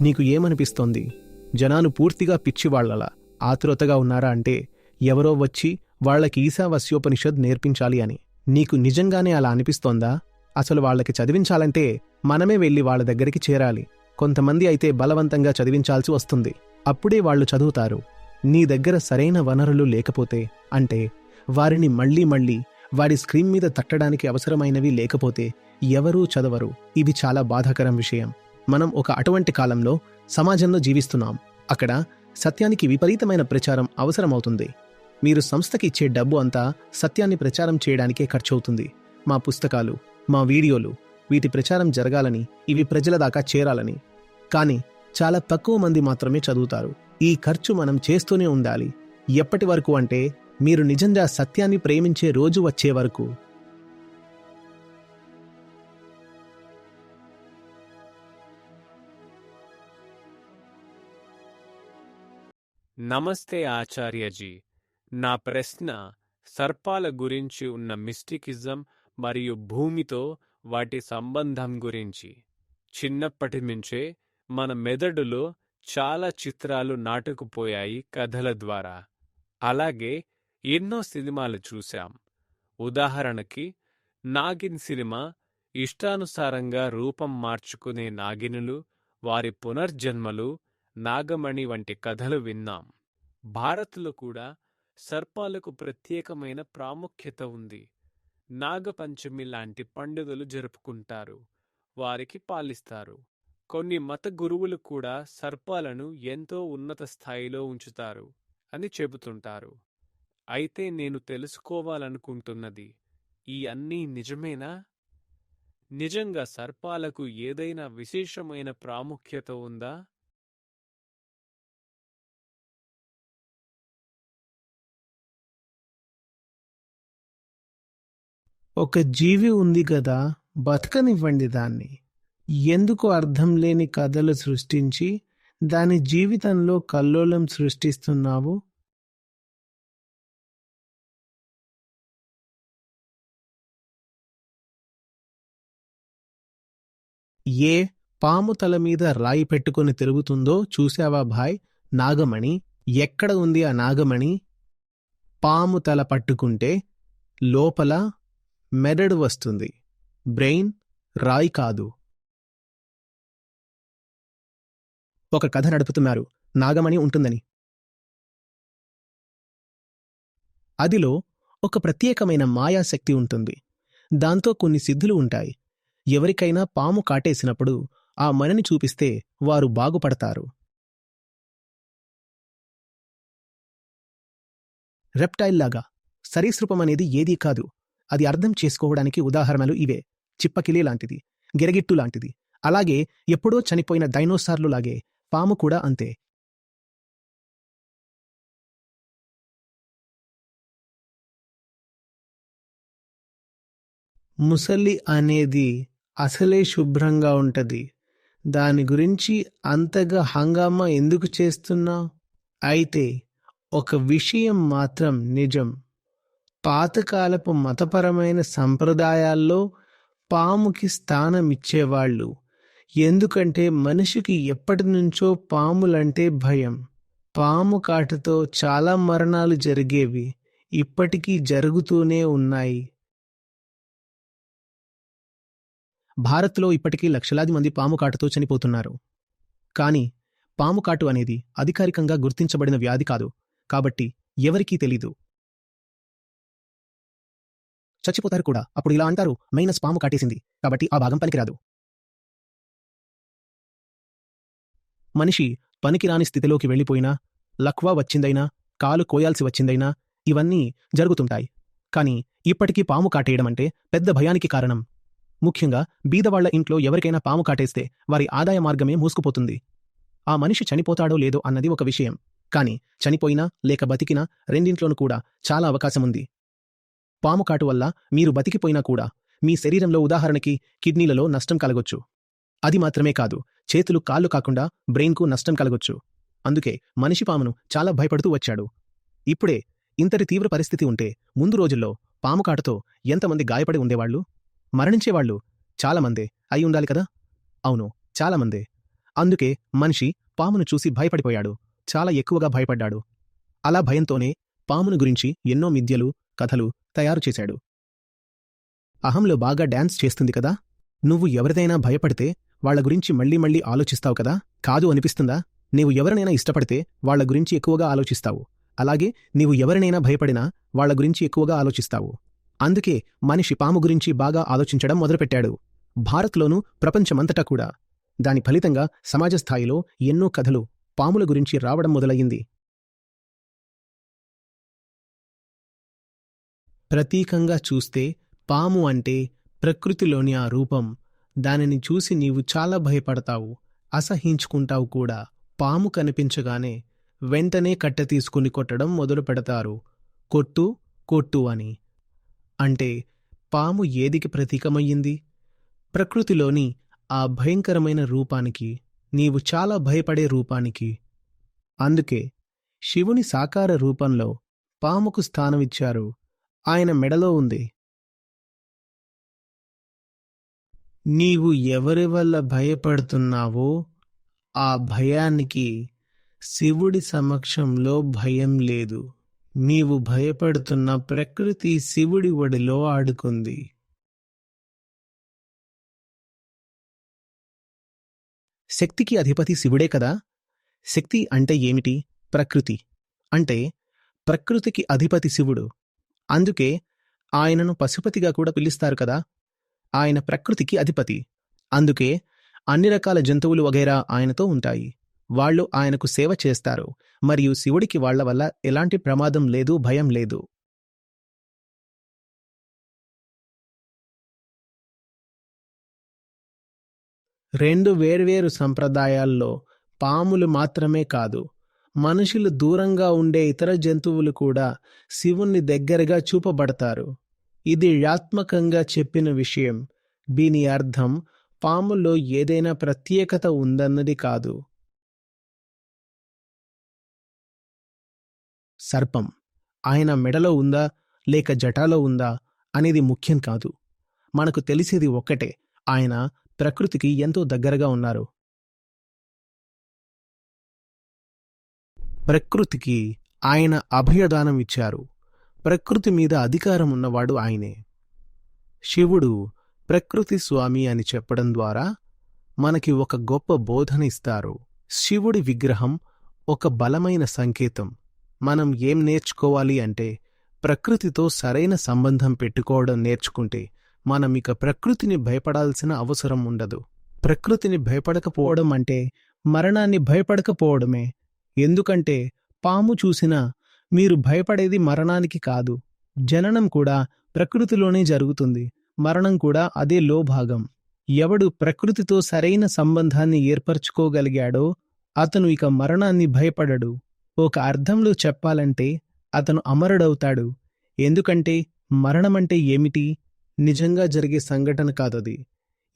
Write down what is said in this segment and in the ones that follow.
నీకు ఏమనిపిస్తోంది? జనాలు పూర్తిగా పిచ్చివాళ్ళలా ఆతురతగా ఉన్నారా అంటే ఎవరో వచ్చి వాళ్ళకి ఈశావస్యోపనిషద్ నేర్పించాలి అని. నీకు నిజంగానే అలా అనిపిస్తోందా? అసలు వాళ్ళకి చదివించాలంటే మనమే వెళ్ళి వాళ్ళ దగ్గరికి చేరాలి. కొంతమంది అయితే బలవంతంగా చదివించాల్సి వస్తుంది. అప్పుడే వాళ్ళు చదువుతారు. నీ దగ్గర సరైన వనరులు లేకపోతే అంటే వారిని మళ్ళీ మళ్ళీ వారి స్క్రీన్ మీద తట్టడానికి అవసరమైనవి లేకపోతే ఎవరూ చదవరు. ఇది చాలా బాధాకరం విషయం. మనం ఒక అటువంటి కాలంలో సమాజంలో జీవిస్తున్నాం. అక్కడ సత్యానికి విపరీతమైన ప్రచారం అవసరమవుతుంది. మీరు సంస్థకి ఇచ్చే డబ్బు అంతా సత్యాన్ని ప్రచారం చేయడానికే ఖర్చవుతుంది. మా పుస్తకాలు మా వీడియోలు వీటి ప్రచారం జరగాలని ఇవి ప్రజల దాకా చేరాలని. కానీ చాలా తక్కువ మంది మాత్రమే చదువుతారు. ఈ ఖర్చు మనం చేస్తూనే ఉండాలి. ఎప్పటి వరకు అంటే మీరు నిజంగా సత్యాన్ని ప్రేమించే రోజు వచ్చే వరకు. నమస్తే ఆచార్యజీ నా ప్రశ్న సర్పాల గురించి ఉన్న మిస్టికిజం మరియు భూమితో వాటి సంబంధం గురించి. చిన్నప్పటి నుంచే మన మెదడులో చాలా చిత్రాలు నాటుకుపోయాయి కథల ద్వారా. అలాగే ఎన్నో సినిమాలు చూశాం. ఉదాహరణకి నాగిన్ సినిమా ఇష్టానుసారంగా రూపం మార్చుకునే నాగినులు వారి పునర్జన్మలు నాగమణి వంటి కథలు విన్నాం. భారత్లో కూడా సర్పాలకు ప్రత్యేకమైన ప్రాముఖ్యత ఉంది. నాగపంచమి లాంటి పండుగలు జరుపుకుంటారు. వారికి పాలిస్తారు. కొన్ని మత గురువులు కూడా సర్పాలను ఎంతో ఉన్నత స్థాయిలో ఉంచుతారు అని చెబుతుంటారు. అయితే నేను తెలుసుకోవాలనుకుంటున్నది ఈ అన్నీ నిజమేనా? నిజంగా సర్పాలకు ఏదైనా విశేషమైన ప్రాముఖ్యత ఉందా? ఒక జీవి ఉంది కదా బతకనివ్వండి దాన్ని. ఎందుకు అర్థం లేని కథలు సృష్టించి దాని జీవితంలో కల్లోలం సృష్టిస్తున్నావు? ఏ పాము తల మీద రాయి పెట్టుకుని తిరుగుతుందో చూశావా భాయ్? నాగమణి ఎక్కడ ఉంది ఆ నాగమణి? పాము తల పట్టుకుంటే లోపల మెదడు వస్తుంది. బ్రెయిన్ రాయి కాదు. ఒక కథ నడుపుతున్నారు. నాగమణి ఉంటుందని. అదిలో ఒక ప్రత్యేకమైన మాయాశక్తి ఉంటుంది. దాంతో కొన్ని సిద్ధులు ఉంటాయి. ఎవరికైనా పాము కాటేసినప్పుడు ఆ మనని చూపిస్తే వారు బాగుపడతారు. రెప్టైల్ లాగా సరీసృపం అనేది ఏదీ కాదు. అది అర్థం చేసుకోవడానికి ఉదాహరణలు ఇవే. చిప్పకిలి లాంటిది. గిరగిట్టు లాంటిది. అలాగే ఎప్పుడో చనిపోయిన డైనోసార్లు లాగే పాము కూడా అంతే. ముసలి అనేది అసలే శుభ్రంగా ఉంటుంది. దాని గురించి అంతగా హంగామా ఎందుకు చేస్తున్నా? అయితే ఒక విషయం మాత్రం నిజం. పాతకాలపు మతపరమైన సంప్రదాయాల్లో పాముకి స్థానం ఇచ్చేవాళ్ళు ఎందుకంటే మనిషికి ఎప్పటి నుంచో పాములంటే భయం. పాము కాటుతో చాలా మరణాలు జరిగేవి. ఇప్పటికీ జరుగుతూనే ఉన్నాయి. భారత్లో ఇప్పటికీ లక్షలాది మంది పాము కాటుతో చనిపోతున్నారు. కానీ పాము కాటు అనేది అధికారికంగా గుర్తించబడిన వ్యాధి కాదు. కాబట్టి ఎవరికీ తెలీదు. చచ్చిపోతారు కూడా. అప్పుడు ఇలా అంటారు మైనస్ పాము కాటేసింది. కాబట్టి ఆ భాగం పనికిరాదు. మనిషి పనికిరాని స్థితిలోకి వెళ్ళిపోయినా లక్వా వచ్చిందైనా కాలు కోయాల్సి వచ్చిందైనా ఇవన్నీ జరుగుతుంటాయి. కానీ ఇప్పటికీ పాము కాటేయడం అంటే పెద్ద భయానికి కారణం. ముఖ్యంగా బీదవాళ్ళ ఇంట్లో ఎవరికైనా పాము కాటేస్తే వారి ఆదాయ మార్గమే మూసుకుపోతుంది. ఆ మనిషి చనిపోతాడో లేదో అన్నది ఒక విషయం. కానీ చనిపోయినా లేక బతికినా రెండింట్లోనూ కూడా చాలా అవకాశం ఉంది. పాము కాటు వల్ల మీరు బతికిపోయినా కూడా మీ శరీరంలో ఉదాహరణకి కిడ్నీలలో నష్టం కలగొచ్చు. అది మాత్రమే కాదు చేతులు కాళ్ళు కాకుండా బ్రెయిన్కు నష్టం కలగొచ్చు. అందుకే మనిషి పామును చాలా భయపడుతూ వచ్చాడు. ఇప్పుడే ఇంతటి తీవ్ర పరిస్థితి ఉంటే ముందు రోజుల్లో పాము కాటుతో ఎంతమంది గాయపడి ఉండేవాళ్ళు మరణించేవాళ్ళు చాలామందే అయి ఉండాలి కదా? అవును చాలామందే. అందుకే మనిషి పామును చూసి భయపడిపోయాడు చాలా ఎక్కువగా భయపడ్డాడు. అలా భయంతోనే పామును గురించి ఎన్నో మిథ్యలు కథలు తయారు చేశాడు అహంలో బాగా డాన్స్ చేస్తుంది కదా? నువ్వు ఎవరిదైనా భయపడితే వాళ్ళ గురించి మళ్ళీ మళ్ళీ ఆలోచిస్తావు కదా? కాదు అనిపిస్తుందా? నీవు ఎవరినైనా ఇష్టపడితే వాళ్ళ గురించి ఎక్కువగా ఆలోచిస్తావు. అలాగే నీవు ఎవరినైనా భయపడినా వాళ్ళ గురించి ఎక్కువగా ఆలోచిస్తావు. అందుకే మనిషి పాము గురించి బాగా ఆలోచించడం మొదలుపెట్టాడు. భారత్లోనూ ప్రపంచమంతటా కూడా. దాని ఫలితంగా సమాజ స్థాయిలో ఎన్నో కథలు పాముల గురించి రావడం మొదలయ్యింది. ప్రతీకంగా చూస్తే పాము అంటే ప్రకృతిలోని ఆ రూపం. దానిని చూసి నీవు చాలా భయపడతావు. అసహించుకుంటావు కూడా. పాము కనిపించగానే వెంటనే కట్టె తీసుకుని కొట్టడం మొదలు పెడతారు. కొట్టు కొట్టు అని. అంటే పాము ఏదికి ప్రతీకమయ్యింది? ప్రకృతిలోని ఆ భయంకరమైన రూపానికి నీవు చాలా భయపడే రూపానికి. అందుకే శివుని సాకార రూపంలో పాముకు స్థానమిచ్చారు. ఆయన మెడలో ఉంది. నీవు ఎవరి వల్ల భయపడుతున్నావో ఆ భయానికి శివుడి సమక్షంలో భయం లేదు. నీవు భయపడుతున్న ప్రకృతి శివుడి ఒడిలో ఆడుకుంది. శక్తికి అధిపతి శివుడే కదా? శక్తి అంటే ఏమిటి? ప్రకృతి. అంటే ప్రకృతికి అధిపతి శివుడు. అందుకే ఆయనను పశుపతిగా కూడా పిలుస్తారు కదా. ఆయన ప్రకృతికి అధిపతి. అందుకే అన్ని రకాల జంతువులు వగైరా ఆయనతో ఉంటాయి. వాళ్ళు ఆయనకు సేవ చేస్తారు. మరియు శివుడికి వాళ్ళ వల్ల ఎలాంటి ప్రమాదం లేదు భయం లేదు. రెండు వేర్వేరు సంప్రదాయాల్లో పాములు మాత్రమే కాదు మనుషులు దూరంగా ఉండే ఇతర జంతువులు కూడా శివుణ్ణి దగ్గరగా చూపబడతారు. ఇది యాత్మకంగా చెప్పిన విషయం. దీని అర్థం పాములో ఏదైనా ప్రత్యేకత ఉందన్నది కాదు. సర్పం ఆయన మెడలో ఉందా లేక జటాలో ఉందా అనేది ముఖ్యం కాదు. మనకు తెలిసేది ఒక్కటే ఆయన ప్రకృతికి ఎంతో దగ్గరగా ఉన్నారు. ప్రకృతికి ఆయన అభయదానం ఇచ్చారు. ప్రకృతి మీద అధికారం ఉన్నవాడు ఆయనే. శివుడు ప్రకృతి స్వామి అని చెప్పడం ద్వారా మనకి ఒక గొప్ప బోధన ఇస్తారు. శివుడి విగ్రహం ఒక బలమైన సంకేతం. మనం ఏం నేర్చుకోవాలి అంటే ప్రకృతితో సరైన సంబంధం పెట్టుకోవడం నేర్చుకుంటే మనం ఇక ప్రకృతిని భయపడాల్సిన అవసరం ఉండదు. ప్రకృతిని భయపడకపోవడం అంటే మరణాన్ని భయపడకపోవడమే. ఎందుకంటే పాము చూసినా మీరు భయపడేది మరణానికి కాదు. జననం కూడా ప్రకృతిలోనే జరుగుతుంది. మరణం కూడా అదే లోభాగం. ఎవడు ప్రకృతితో సరైన సంబంధాన్ని ఏర్పరచుకోగలిగాడో అతను ఇక మరణాన్ని భయపడడు. ఒక అర్థంలో చెప్పాలంటే అతను అమరుడవుతాడు. ఎందుకంటే మరణమంటే ఏమిటి? నిజంగా జరిగే సంఘటన కాదది.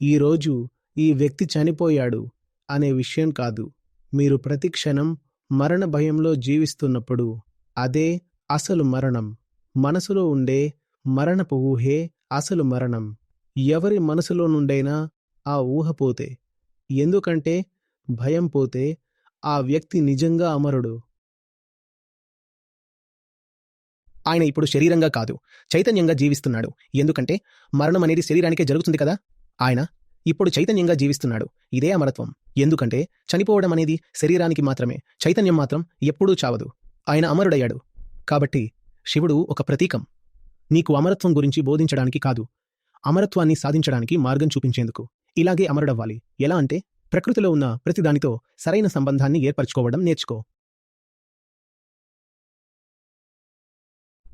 ఈరోజు ఈ వ్యక్తి చనిపోయాడు అనే విషయం కాదు. మీరు ప్రతి క్షణం మరణ భయంలో జీవిస్తున్నప్పుడు అదే అసలు మరణం. మనసులో ఉండే మరణపు ఊహే అసలు మరణం. ఎవరి మనసులో నుండైనా ఆ ఊహ పోతే ఎందుకంటే భయం పోతే ఆ వ్యక్తి నిజంగా అమరుడు. ఆయన ఇప్పుడు శరీరంగా కాదు చైతన్యంగా జీవిస్తున్నాడు. ఎందుకంటే మరణం అనేది శరీరానికే జరుగుతుంది కదా? ఆయన ఇప్పుడు చైతన్యంగా జీవిస్తున్నాడు. ఇదే అమరత్వం. ఎందుకంటే చనిపోవడం అనేది శరీరానికి మాత్రమే. చైతన్యం మాత్రం ఎప్పుడూ చావదు. ఆయన అమరుడయ్యాడు. కాబట్టి శివుడు ఒక ప్రతీకం. నీకు అమరత్వం గురించి బోధించడానికి కాదు. అమరత్వాన్ని సాధించడానికి మార్గం చూపించేందుకు. ఇలాగే అమరుడవ్వాలి. ఎలా అంటే ప్రకృతిలో ఉన్న ప్రతిదానితో సరైన సంబంధాన్ని ఏర్పరచుకోవడం నేర్చుకో.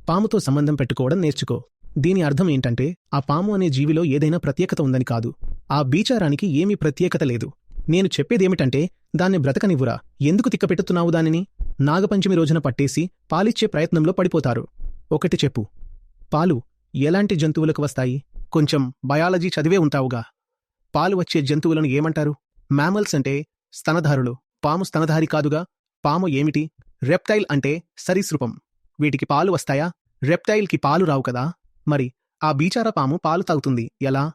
పాముతో సంబంధం పెట్టుకోవడం నేర్చుకో. దీని అర్థం ఏంటంటే ఆ పాము అనే జీవిలో ఏదైనా ప్రత్యేకత ఉందని కాదు. ఆ బీచారానికి ఏమీ ప్రత్యేకత లేదు. నేను చెప్పేదేమిటంటే దాన్ని బ్రతకనివ్వురా. ఎందుకు తిక్కపెట్టుతున్నావు దానిని? నాగపంచమి రోజున పట్టేసి పాలిచ్చే ప్రయత్నంలో పడిపోతారు. ఒకటి చెప్పు. పాలు ఎలాంటి జంతువులకు వస్తాయి? కొంచెం బయాలజీ చదివే ఉంటావుగా. పాలు వచ్చే జంతువులను ఏమంటారు? మ్యామల్స్ అంటే స్తనధారులు. పాము స్తనధారి కాదుగా. పాము ఏమిటి? రెప్టైల్ అంటే సరీసృపం. వీటికి పాలు వస్తాయా? రెప్టైల్కి పాలు రావు కదా. మరి ఆ బీచార పాము పాలు తాగుతుంది. ఎలా?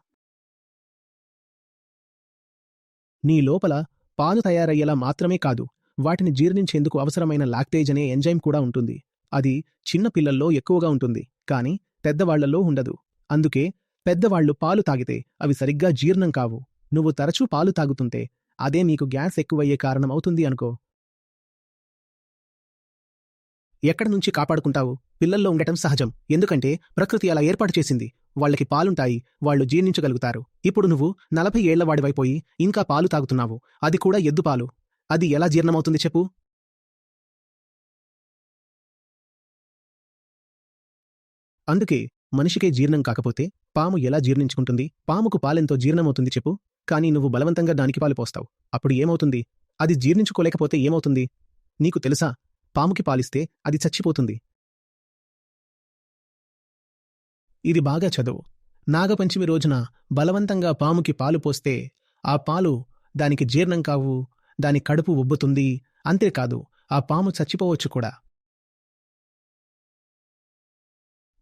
నీ లోపల పాలు తయారయ్యేలా మాత్రమే కాదు వాటిని జీర్ణించేందుకు అవసరమైన లాక్టేజ్ అనే ఎంజైమ్ కూడా ఉంటుంది. అది చిన్న పిల్లల్లో ఎక్కువగా ఉంటుంది కానీ పెద్దవాళ్ళలో ఉండదు. అందుకే పెద్దవాళ్ళు పాలు తాగితే అవి సరిగ్గా జీర్ణం కావు. నువ్వు తరచూ పాలు తాగుతుంటే అదే నీకు గ్యాస్ ఎక్కువయ్యే కారణం అవుతుంది అనుకో. ఎక్కడ నుంచి కాపాడుకుంటావు? పిల్లల్లో ఉండటం సహజం. ఎందుకంటే ప్రకృతి అలా ఏర్పాటు చేసింది. వాళ్ళకి పాలుంటాయి వాళ్ళు జీర్ణించగలుగుతారు. ఇప్పుడు నువ్వు నలభై ఏళ్ళవాడివైపోయి ఇంకా పాలు తాగుతున్నావు. అది కూడా ఎద్దుపాలు అది ఎలా జీర్ణమవుతుంది చెప్పు? అందుకే మనిషికే జీర్ణం కాకపోతే పాము ఎలా జీర్ణించుకుంటుంది? పాముకు పాలెంతో జీర్ణమవుతుంది చెప్పు. కానీ నువ్వు బలవంతంగా దానికి పాలు పోస్తావు. అప్పుడు ఏమవుతుంది? అది జీర్ణించుకోలేకపోతే ఏమవుతుంది? నీకు తెలుసా? పాముకి పాలిస్తే అది చచ్చిపోతుంది. ఇది బాగా చదువు. నాగపంచమి రోజున బలవంతంగా పాముకి పాలు పోస్తే ఆ పాలు దానికి జీర్ణం కావు దాని కడుపు ఉబ్బుతుంది అంతేకాదు ఆ పాము చచ్చిపోవచ్చు కూడా.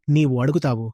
నీవు అడుగుతావు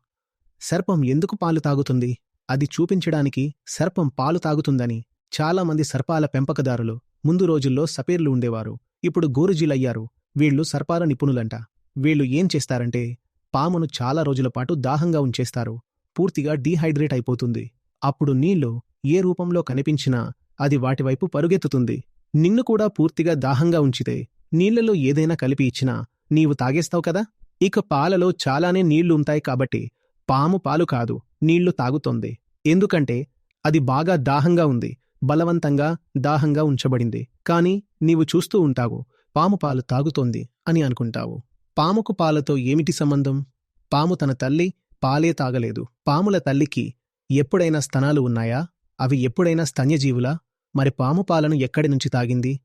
సర్పం ఎందుకు పాలు తాగుతుంది? అది చూపించడానికి సర్పం పాలు తాగుతుందని చాలామంది సర్పాల పెంపకదారులు ముందు రోజుల్లో సపేర్లు ఉండేవారు. ఇప్పుడు గోరుజీలయ్యారు. వీళ్ళు సర్పాల నిపుణులంట. వీళ్ళు ఏం చేస్తారంటే పామును చాలా రోజుల పాటు దాహంగా ఉంచేస్తారు. పూర్తిగా డీహైడ్రేట్ అయిపోతుంది. అప్పుడు నీళ్ళు ఏ రూపంలో కనిపించినా అది వాటివైపు పరుగెత్తుతుంది. నిన్ను కూడా పూర్తిగా దాహంగా ఉంచితే నీళ్ళలో ఏదైనా కలిపి ఇచ్చినా నీవు తాగేస్తావు కదా? ఇక పాలలో చాలానే నీళ్ళు ఉంటాయి కాబట్టి పాము పాలు కాదు నీళ్ళు తాగుతోంది. ఎందుకంటే అది బాగా దాహంగా ఉంది బలవంతంగా దాహంగా ఉంచబడింది. కాని నీవు చూస్తూ ఉంటావు పాము పాలు తాగుతోంది అని అనుకుంటావు. పాముకు పాలతో ఏమిటి సంబంధం? పాము తన తల్లి పాలే తాగలేదు. పాముల తల్లికి ఎప్పుడైనా స్తనాలు ఉన్నాయా? అవి ఎప్పుడైనా స్తన్యజీవులా? మరి పాము పాలను ఎక్కడి నుంచి తాగింది?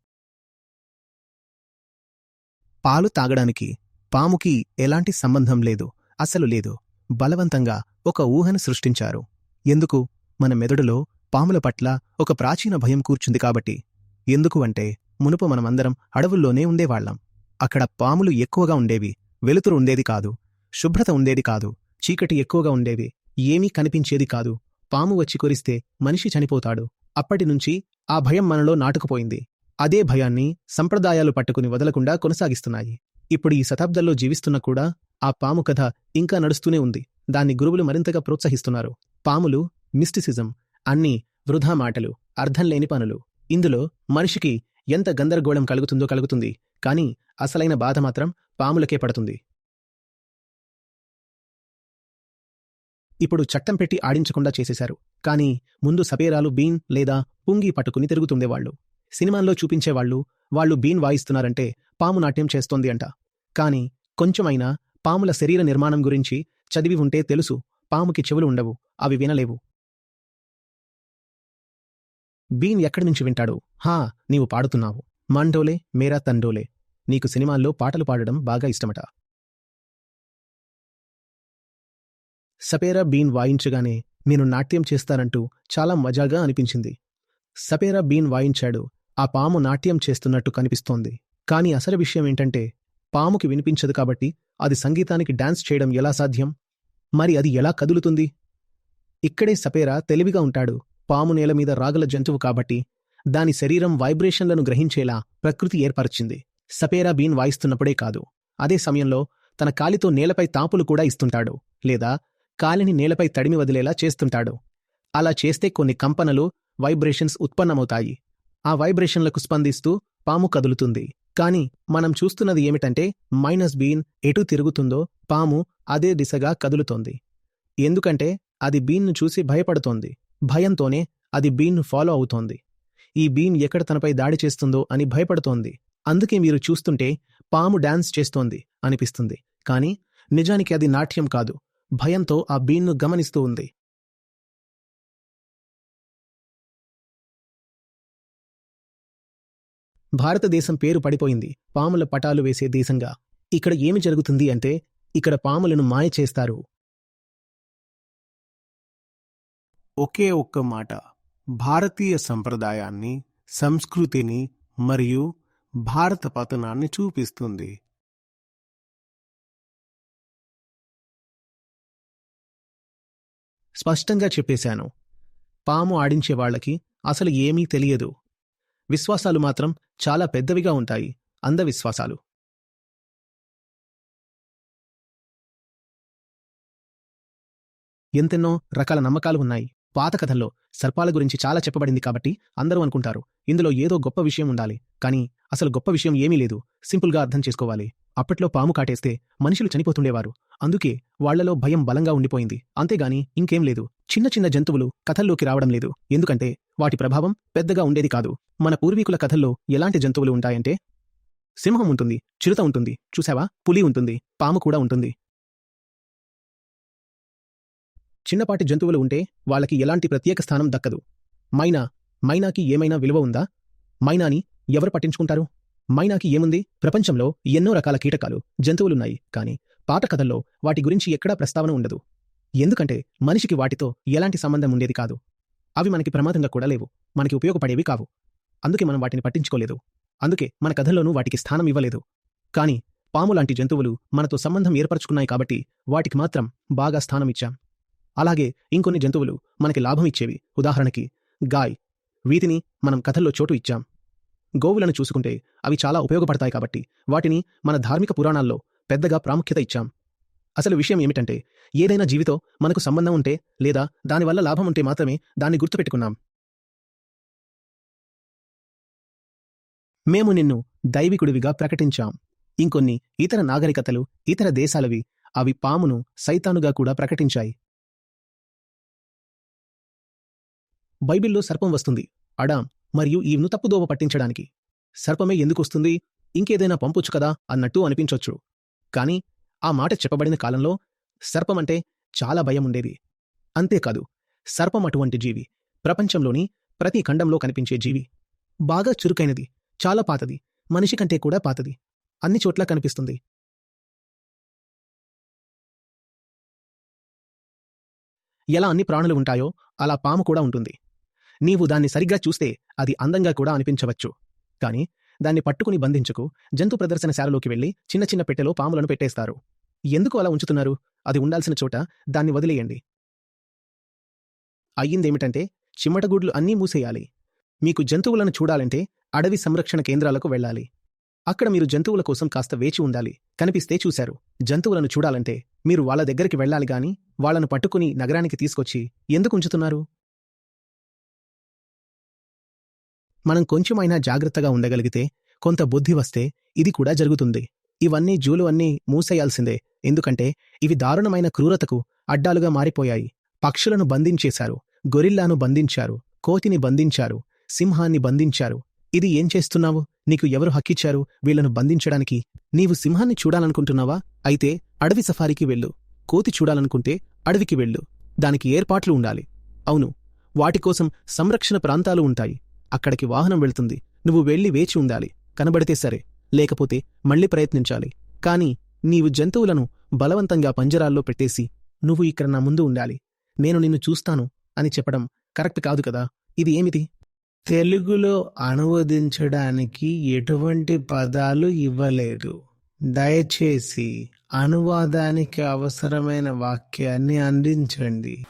పాలు తాగడానికి పాముకి ఎలాంటి సంబంధం లేదు అసలు లేదు. బలవంతంగా ఒక ఊహను సృష్టించారు. ఎందుకు? మన మెదడులో పాముల పట్ల ఒక ప్రాచీన భయం కూర్చుంది కాబట్టి. ఎందుకు అంటే మునుపు మనమందరం అడవుల్లోనే ఉండేవాళ్ళం అక్కడ పాములు ఎక్కువగా ఉండేవి వెలుతురు ఉండేది కాదు శుభ్రత ఉండేది కాదు చీకటి ఎక్కువగా ఉండేవి ఏమీ కనిపించేది కాదు. పాము వచ్చి కొరిస్తే మనిషి చనిపోతాడు. అప్పటినుంచి ఆ భయం మనలో నాటుకుపోయింది. అదే భయాన్ని సంప్రదాయాలు పట్టుకుని వదలకుండా కొనసాగిస్తున్నాయి. ఇప్పుడు ఈ శతాబ్దంలో జీవిస్తున్న కూడా ఆ పాము కథ ఇంకా నడుస్తూనే ఉంది. దాన్ని గురువులు మరింతగా ప్రోత్సహిస్తున్నారు. పాములు మిస్టిసిజం అన్నీ వృధా మాటలు అర్థంలేని పనులు. ఇందులో మనిషికి ఎంత గందరగోళం కలుగుతుందో కలుగుతుంది. కాని అసలైన బాధ మాత్రం పాములకే పడుతుంది. ఇప్పుడు చట్టం పెట్టి ఆడించకుండా చేసేశారు. కానీ ముందు సపేరాలు బీన్ లేదా పుంగి పట్టుకుని తిరుగుతుండేవాళ్ళు సినిమాల్లో చూపించేవాళ్ళు వాళ్ళు బీన్ వాయిస్తున్నారంటే పాము నాట్యం చేస్తోంది అంట. కాని కొంచెమైనా పాముల శరీర నిర్మాణం గురించి చదివి ఉంటే తెలుసు పాముకి చెవులు ఉండవు అవి వినలేవు. బీన్ ఎక్కడి నుంచి వింటాడు? హా నీవు పాడుతున్నావు. మాండోలే మేరా తండోలే. నీకు సినిమాల్లో పాటలు పాడడం బాగా ఇష్టమట. సపేరా బీన్ వాయించగానే నేను నాట్యం చేస్తానంటూ చాలా మజాగా అనిపించింది. సపేరా బీన్ వాయించాడు ఆ పాము నాట్యం చేస్తున్నట్టు కనిపిస్తోంది. కాని అసలు విషయం ఏంటంటే పాముకి వినిపించదు కాబట్టి అది సంగీతానికి డాన్స్ చేయడం ఎలా సాధ్యం? మరి అది ఎలా కదులుతుంది? ఇక్కడే సపేరా తెలివిగా ఉంటాడు. పాము నేల మీద రాగల జంతువు కాబట్టి దాని శరీరం వైబ్రేషన్లను గ్రహించేలా ప్రకృతి ఏర్పరిచింది. సపేరా బీన్ వాయిస్తున్నప్పుడే కాదు. అదే సమయంలో తన కాలితో నేలపై తాపులు కూడా ఇస్తుంటాడు లేదా కాలిని నేలపై తడిమి వదిలేలా చేస్తుంటాడు. అలా చేస్తే కొన్ని కంపనలు వైబ్రేషన్స్ ఉత్పన్నమవుతాయి. ఆ వైబ్రేషన్లకు స్పందిస్తూ పాము కదులుతుంది. కాని మనం చూస్తున్నది ఏమిటంటే మైనస్ బీన్ ఎటు తిరుగుతుందో పాము అదే దిశగా కదులుతోంది. ఎందుకంటే అది బీన్ను చూసి భయపడుతోంది. భయంతోనే అది బీన్ను ఫాలో అవుతోంది. ఈ బీన్ ఎక్కడ తనపై దాడి చేస్తుందో అని భయపడుతోంది. అందుకే మీరు చూస్తుంటే పాము డాన్స్ చేస్తోంది అనిపిస్తుంది. కాని నిజానికి అది నాట్యం కాదు. భయంతో ఆ బీన్ను గమనిస్తూ ఉంది. భారతదేశం పేరు పడిపోయింది. పాముల పటాలు వేసే దేశంగా. ఇక్కడ ఏమి జరుగుతుంది అంటే ఇక్కడ పాములను మాయ చేస్తారు. ఒకే ఒక్క మాట. భారతీయ సంప్రదాయాన్ని సంస్కృతిని మరియు భారత పతనాన్ని చూపిస్తుంది. స్పష్టంగా చెప్పేశాను. పాము ఆడించే వాళ్ళకి అసలు ఏమీ తెలియదు. విశ్వాసాలు మాత్రం చాలా పెద్దవిగా ఉంటాయి. అంధవిశ్వాసాలు. ఎంతెన్నో రకాల నమ్మకాలు ఉన్నాయి. పాత కథల్లో సర్పాల గురించి చాలా చెప్పబడింది కాబట్టి అందరూ అనుకుంటారు. ఇందులో ఏదో గొప్ప విషయం ఉండాలి. కానీ అసలు గొప్ప విషయం ఏమీ లేదు. సింపుల్గా అర్థం చేసుకోవాలి. అప్పట్లో పాము కాటేస్తే మనుషులు చనిపోతుండేవారు. అందుకే వాళ్ళలో భయం బలంగా ఉండిపోయింది. అంతేగాని ఇంకేం లేదు. చిన్న చిన్న జంతువులు కథల్లోకి రావడం లేదు. ఎందుకంటే వాటి ప్రభావం పెద్దగా ఉండేది కాదు. మన పూర్వీకుల కథల్లో ఎలాంటి జంతువులు ఉంటాయంటే సింహం ఉంటుంది చిరుత ఉంటుంది. చూసావా పులి ఉంటుంది పాము కూడా ఉంటుంది. చిన్నపాటి జంతువులు ఉంటే వాళ్ళకి ఎలాంటి ప్రత్యేక స్థానం దక్కదు. మైనా మైనాకి ఏమైనా విలువ ఉందా? మైనాని ఎవరు పట్టించుకుంటారు? మైనాకి ఏముంది? ప్రపంచంలో ఎన్నో రకాల కీటకాలు జంతువులున్నాయి కానీ పాత కథల్లో వాటి గురించి ఎక్కడా ప్రస్తావన ఉండదు. ఎందుకంటే మనిషికి వాటితో ఎలాంటి సంబంధం ఉండేది కాదు. అవి మనకి ప్రమాదంగా కూడా లేవు మనకి ఉపయోగపడేవి కావు. అందుకే మనం వాటిని పట్టించుకోలేదు. అందుకే మన కథల్లోనూ వాటికి స్థానం ఇవ్వలేదు. కానీ పాము లాంటి జంతువులు మనతో సంబంధం ఏర్పరచుకున్నాయి కాబట్టి వాటికి మాత్రం బాగా స్థానం ఇచ్చాం. అలాగే ఇంకొన్ని జంతువులు మనకి లాభం ఇచ్చేవి. ఉదాహరణకి గాయ్. వీటిని మనం కథల్లో చోటు ఇచ్చాం. గోవులను చూసుకుంటే అవి చాలా ఉపయోగపడతాయి కాబట్టి వాటిని మన ధార్మిక పురాణాల్లో పెద్దగా ప్రాముఖ్యత ఇచ్చాం. అసలు విషయం ఏమిటంటే ఏదైనా జీవితో మనకు సంబంధం ఉంటే లేదా దానివల్ల లాభం ఉంటే మాత్రమే దాన్ని గుర్తుపెట్టుకున్నాం. మేము నిన్ను దైవికుడివిగా ప్రకటించాం. ఇంకొన్ని ఇతర నాగరికతలు ఇతర దేశాలవి అవి పామును సైతానుగా కూడా ప్రకటించాయి. బైబిల్లో సర్పం వస్తుంది. అడాం మరియు ఈవ్ను తప్పుదోవ పట్టించడానికి. సర్పమే ఎందుకొస్తుంది? ఇంకేదైనా పంపొచ్చు కదా? అన్నట్టు అనిపించొచ్చు. కాని ఆ మాట చెప్పబడిన కాలంలో సర్పమంటే చాలా భయం ఉండేది అంతేకాదు సర్పం అటువంటి జీవి ప్రపంచంలోని ప్రతి ఖండంలో కనిపించే జీవి. బాగా చురుకైనది చాలా పాతది మనిషి కంటే కూడా పాతది. అన్ని చోట్ల కనిపిస్తుంది. ఎలా అన్ని ప్రాణులు ఉంటాయో అలా పాము కూడా ఉంటుంది. నీవు దాన్ని సరిగ్గా చూస్తే అది అందంగా కూడా అనిపించవచ్చు. కాని దాన్ని పట్టుకుని బంధించుకు జంతు ప్రదర్శనశాలలోకి వెళ్ళి చిన్న చిన్న పెట్టెలో పాములను పెట్టేస్తారు. ఎందుకు అలా ఉంచుతున్నారు? అది ఉండాల్సిన చోట దాన్ని వదిలేయండి. అయ్యిందేమిటంటే చిమ్మటగూడ్లు అన్నీ మూసేయాలి. మీకు జంతువులను చూడాలంటే అడవి సంరక్షణ కేంద్రాలకు వెళ్ళాలి. అక్కడ మీరు జంతువుల కోసం కాస్త వేచి ఉండాలి. కనిపిస్తే చూశారు. జంతువులను చూడాలంటే మీరు వాళ్ళ దగ్గరికి వెళ్ళాలి గాని వాళ్ళను పట్టుకుని నగరానికి తీసుకొచ్చి ఎందుకు ఉంచుతున్నారు? మనం కొంచెమైనా జాగ్రత్తగా ఉండగలిగితే కొంత బుద్ధి వస్తే ఇది కూడా జరుగుతుంది. ఇవన్నీ జూలు అన్నీ మూసేయాల్సిందే ఎందుకంటే ఇవి దారుణమైన క్రూరతకు అడ్డాలుగా మారిపోయాయి. పక్షులను బంధించేశారు గొరిల్లాను బంధించారు కోతిని బంధించారు సింహాన్ని బంధించారు. ఇది ఏం చేస్తున్నావు? నీకు ఎవరు హక్కిచ్చారు? వీళ్ళను బంధించడానికి నీవు సింహాన్ని చూడాలనుకుంటున్నావా? అయితే అడవి సఫారీకి వెళ్ళు. కోతి చూడాలనుకుంటే అడవికి వెళ్ళు. దానికి ఏర్పాట్లు ఉండాలి. అవును వాటికోసం సంరక్షణ ప్రాంతాలు ఉంటాయి. అక్కడికి వాహనం వెళ్తుంది. నువ్వు వెళ్ళి వేచి ఉండాలి. కనబడితే సరే. లేకపోతే మళ్ళీ ప్రయత్నించాలి. కాని నీవు జంతువులను బలవంతంగా పంజరాల్లో పెట్టేసి నువ్వు ఇక్కడ నా ముందు ఉండాలి. నేను నిన్ను చూస్తాను అని చెప్పడం కరెక్ట్ కాదు కదా. ఇది ఏమిటి? తెలుగులో అనువదించడానికి ఎటువంటి పదాలు ఇవ్వలేదు. దయచేసి అనువాదానికి అవసరమైన వాక్యాన్ని అందించండి.